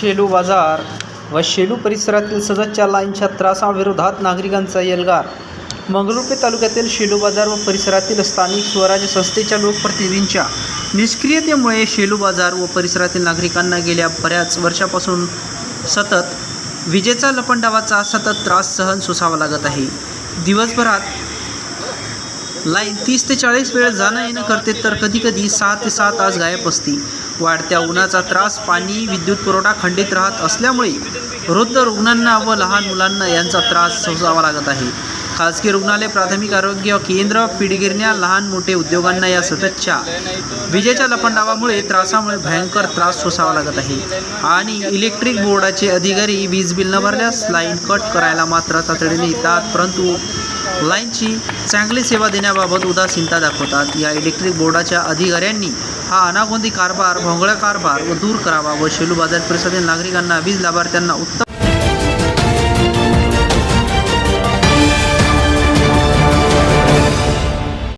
शेलू बाजार व शेलू परिसरातील सततच्या लाईनच्या त्रासाविरोधात नागरिकांचा एल्गार मंगरुळपीर तालुक्यातील शेलू बाजार व परिसरातील स्थानिक स्वराज्य संस्थेच्या लोकप्रतिनिधींच्या निष्क्रियतेमुळे शेलू बाजार व परिसरातील नागरिकांना गेल्या बऱ्याच वर्षापासून सतत विजेचा लपंडावाचा सतत त्रास सहन सोसावा लागत आहे. दिवसभरात लाईन तीस ते चाळीस वेळ जाणं येणं करते तर कधीकधी सहा ते सहा तास गायब असते. वाढत्या उन्हाचा त्रास पाणी विद्युत पुरवठा खंडित राहत असल्यामुळे वृद्ध रुग्णांना व लहान मुलांना यांचा त्रास सोसावा लागत आहे. खाजगी रुग्णालय प्राथमिक आरोग्य केंद्र पिडगिरण्या लहान मोठे उद्योगांना या सततच्या विजेच्या लपंडावामुळे त्रासामुळे भयंकर त्रास सोसावा लागत आहे. आणि इलेक्ट्रिक बोर्डाचे अधिकारी वीज बिल न भरल्यास लाईन कट करायला मात्र तातडीने येतात परंतु लाईनची चांगली सेवा देण्याबाबत उदासीनता दाखवतात. या इलेक्ट्रिक बोर्डाच्या अधिकाऱ्यांनी हा अनागोंदी कारभार भोंगळा कारभार व दूर करावा व शेलू बाजार परिसरातील नागरिकांना वीज लाभार्थ्यांना उत्तम